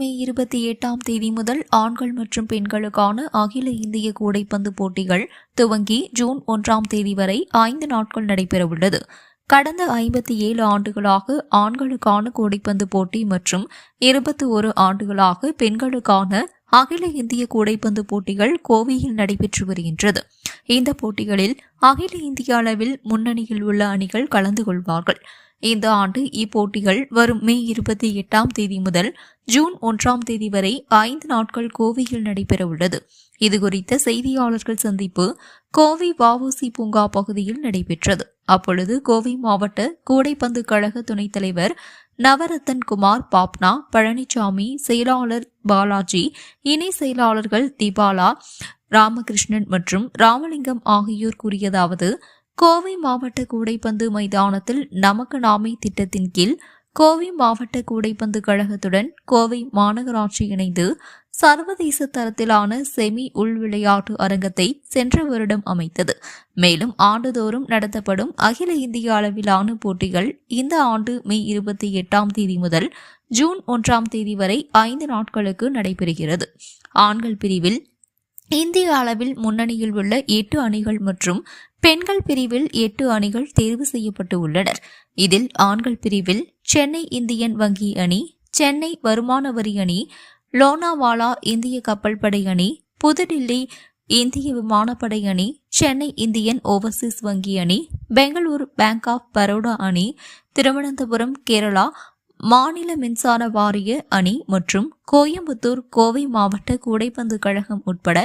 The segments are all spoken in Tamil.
மே இருபத்தி எட்டாம் தேதி முதல் ஆண்கள் மற்றும் பெண்களுக்கான அகில இந்திய கூடைப்பந்து போட்டிகள் துவங்கி ஜூன் ஒன்றாம் தேதி வரை ஐந்து நாட்கள் நடைபெறவுள்ளது. கடந்த ஐம்பத்தி ஏழு ஆண்டுகளாக ஆண்களுக்கான கூடைப்பந்து போட்டி மற்றும் இருபத்தி ஒரு ஆண்டுகளாக பெண்களுக்கான அகில இந்திய கூடைப்பந்து போட்டிகள் கோவையில் நடைபெற்று வருகின்றது. இந்த போட்டிகளில் அகில இந்திய அளவில் முன்னணியில் உள்ள அணிகள் கலந்து கொள்வார்கள். இந்த ஆண்டு இப்போட்டிகள் வரும் மே இருபத்தி எட்டாம் தேதி முதல் ஜூன் ஒன்றாம் தேதி வரை ஐந்து நாட்கள் கோவையில் நடைபெறவுள்ளது இதுகுறித்த செய்தியாளர்கள் சந்திப்பு கோவை வவுசி பூங்கா பகுதியில் நடைபெற்றது. அப்பொழுது கோவை மாவட்ட கூடைப்பந்து கழக துணைத் தலைவர் நவரத்தன் குமார் பாப்னா பழனிசாமி செயலாளர் பாலாஜி இணை செயலாளர்கள் திபாலா ராமகிருஷ்ணன் மற்றும் ராமலிங்கம் ஆகியோர் கூறியதாவது கோவை மாவட்ட கூடைப்பந்து மைதானத்தில் நமக்கு நாமே திட்டத்தின் கீழ் கோவை மாவட்ட கூடைப்பந்து கழகத்துடன் கோவை மாநகராட்சி இணைந்து சர்வதேச தரத்திலான செமி உள் விளையாட்டு அரங்கத்தை சென்ற வருடம் அமைத்தது. மேலும் ஆண்டுதோறும் நடத்தப்படும் அகில இந்திய அளவிலான போட்டிகள் இந்த ஆண்டு மே இருபத்தி எட்டாம் தேதி முதல் ஜூன் ஒன்றாம் தேதி வரை ஐந்து நாட்களுக்கு நடைபெறுகிறது. ஆண்கள் பிரிவில் இந்திய அளவில் முன்னணியில் உள்ள எட்டு அணிகள் மற்றும் பெண்கள் பிரிவில் எட்டு அணிகள் தேர்வு செய்யப்பட்டு உள்ளனர். இதில் ஆண்கள் பிரிவில் சென்னை இந்தியன் வங்கி அணி சென்னை வருமான வரி அணி லோனாவாலா இந்திய கப்பல் படை அணி புதுடில்லி இந்திய விமானப்படை அணி சென்னை இந்தியன் ஓவர்சீஸ் வங்கி அணி பெங்களூரு பேங்க் ஆஃப் பரோடா அணி திருவனந்தபுரம் கேரளா மாநில மின்சார வாரிய அணி மற்றும் கோயம்புத்தூர் கோவை மாவட்ட கூடைப்பந்து கழகம் உட்பட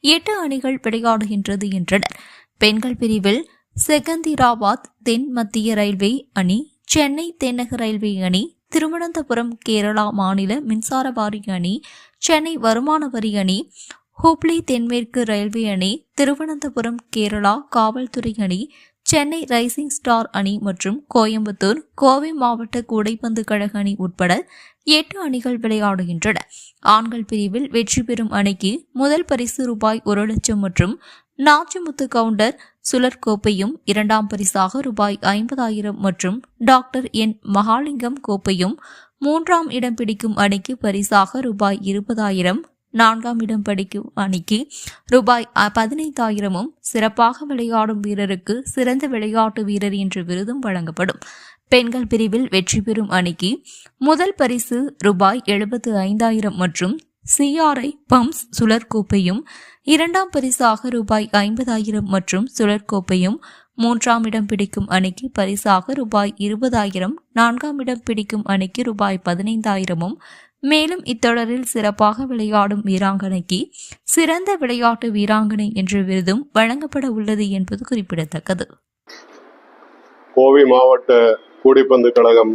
எட்டு அணிகள் விளையாடுகின்றது என்றனர். பெண்கள் பிரிவில் செகந்திராபாத் தென் மத்திய ரயில்வே அணி சென்னை தென்னக ரயில்வே அணி திருவனந்தபுரம் கேரளா மாநில மின்சார வாரிய அணி சென்னை வருமான வரி அணி ஹூப்ளி தென்மேற்கு ரயில்வே அணி திருவனந்தபுரம் கேரளா காவல்துறை அணி சென்னை ரைசிங் ஸ்டார் அணி மற்றும் கோயம்புத்தூர் கோவை மாவட்ட கூடைப்பந்து கழக அணி உட்பட எட்டு அணிகள் விளையாடுகின்றன. ஆண்கள் பிரிவில் வெற்றி பெறும் அணிக்கு முதல் பரிசு ரூபாய் ஒரு லட்சம் மற்றும் நாச்சிமுத்து கவுண்டர் சுழற் கோப்பையும் இரண்டாம் பரிசாக ரூபாய் ஐம்பதாயிரம் மற்றும் டாக்டர் என் மகாலிங்கம் கோப்பையும் மூன்றாம் இடம் பிடிக்கும் அணிக்கு பரிசாக ரூபாய் இருபதாயிரம் நான்காம் இடம் படிக்கும் அணிக்கு ரூபாய் பதினைந்தாயிரமும் சிறப்பாக விளையாடும் வீரருக்கு சிறந்த விளையாட்டு வீரர் என்ற விருதும் வழங்கப்படும். பெண்கள் பிரிவில் வெற்றி பெறும் அணிக்கு முதல் பரிசு ரூபாய் எழுபத்து ஐந்தாயிரம் மற்றும் சிஆர்ஐ பம்ப்ஸ் சுழற்கோப்பையும் இரண்டாம் பரிசாக ரூபாய் ஐம்பதாயிரம் மற்றும் சுழற்கோப்பையும் மூன்றாம் இடம் பிடிக்கும் அணிக்கு பரிசாக ரூபாய் இருபதாயிரம் நான்காம் இடம் பிடிக்கும் அணிக்கு ரூபாய் பதினைந்தாயிரமும் மேலும் இத்தொடரில் சிறப்பாக விளையாடும் வீராங்கனைக்கு சிறந்த விளையாட்டு வீராங்கனை என்ற விருதும் வழங்கப்பட உள்ளது என்பது குறிப்பிடத்தக்கது. கோவை மாவட்ட கூடைப்பந்து கழகம்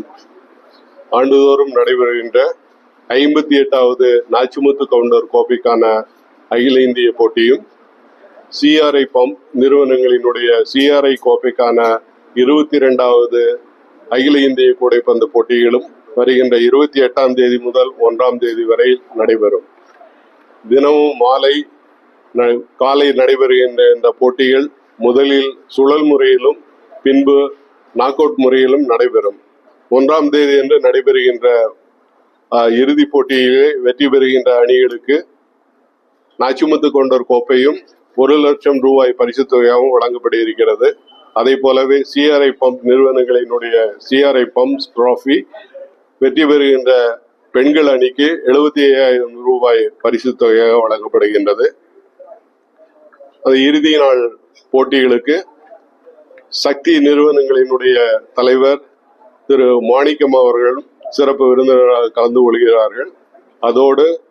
ஆண்டுதோறும் நடைபெறுகின்ற ஐம்பத்தி எட்டாவது நாச்சிமுத்து கவுண்டர் கோப்பைக்கான அகில இந்திய போட்டியும் சிஆர்ஐ பம்ப் நிறுவனங்களினுடைய சிஆர்ஐ கோப்பைக்கான இருபத்தி இரண்டாவது அகில இந்திய கூடைப்பந்து போட்டிகளும் வருகின்ற இருபத்தி எட்டாம் தேதி முதல் ஒன்றாம் தேதி வரை நடைபெறும். தினமும் மாலை ந- காலை நடைபெறுகின்ற இந்த போட்டிகள் முதலில் சுழல் முறையிலும் பின்பு நாக் அவுட் முறையிலும் நடைபெறும். ஒன்றாம் தேதி என்று நடைபெறுகின்ற இறுதிப் போட்டியிலே வெற்றி பெறுகின்ற அணிகளுக்கு நாச்சிமுத்து கொண்டர் கோப்பையும் ஒரு லட்சம் ரூபாய் பரிசுத் தொகையாகவும் வழங்கப்பட இருக்கிறது அதே போலவே சிஆர்ஐ பம்ப் நிறுவனங்களினுடைய சிஆர்ஐ பம்ப்ஸ் ட்ராஃபி வெற்றி பெறுகின்ற பெண்கள் அணிக்கு எழுபத்தி ஐயாயிரம் ரூபாய் பரிசுத் தொகையாக வழங்கப்படுகின்றது. அது இறுதி நாள் போட்டிகளுக்கு சக்தி நிறுவனங்களினுடைய தலைவர் திரு மாணிக்கம் அவர்கள் சிறப்பு விருந்தினராக கலந்து கொள்கிறார்கள். அதோடு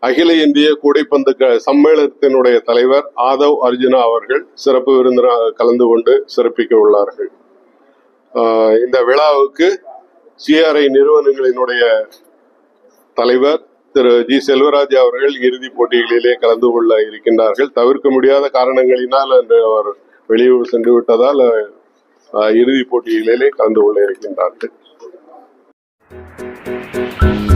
அகில இந்திய கூடைப்பந்து சம்மேளனத்தினுடைய தலைவர் ஆதவ் அர்ஜுனா அவர்கள் சிறப்பு விருந்தினராக கலந்து கொண்டு சிறப்பிக்க உள்ளார்கள். ஆஹ் இந்த விழாவுக்கு சிஆர்ஐ நிறுவனங்களினுடைய தலைவர் திரு ஜி செல்வராஜ் அவர்கள் இறுதிப் போட்டிகளிலே கலந்து கொள்ள இருக்கின்றார்கள். தவிர்க்க முடியாத காரணங்களினால் அன்று அவர் வெளியூர் சென்று விட்டதால் இறுதிப் போட்டிகளிலே கலந்து கொள்ள இருக்கின்றார்கள். Thank you.